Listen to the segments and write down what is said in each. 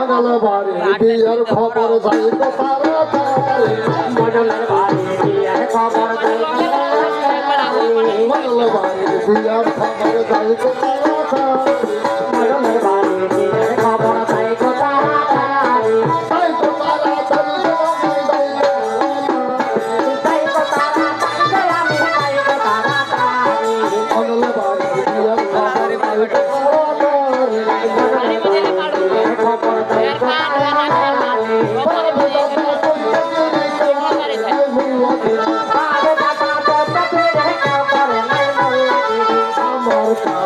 পাগল বাড়ি বিয়ের খবর যাইব তারা তারে পাগলের বাড়ি বিয়ের খবর যাইব তারা তারে পাগল বাড়ি বিয়ের খবর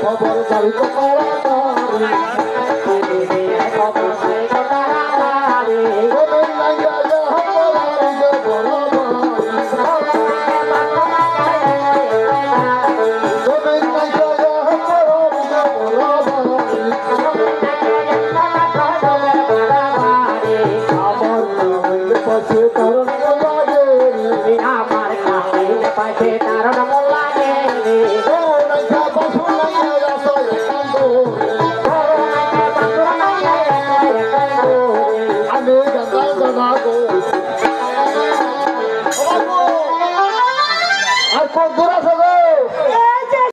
খবর দাবি করা আর কত দূর আছে?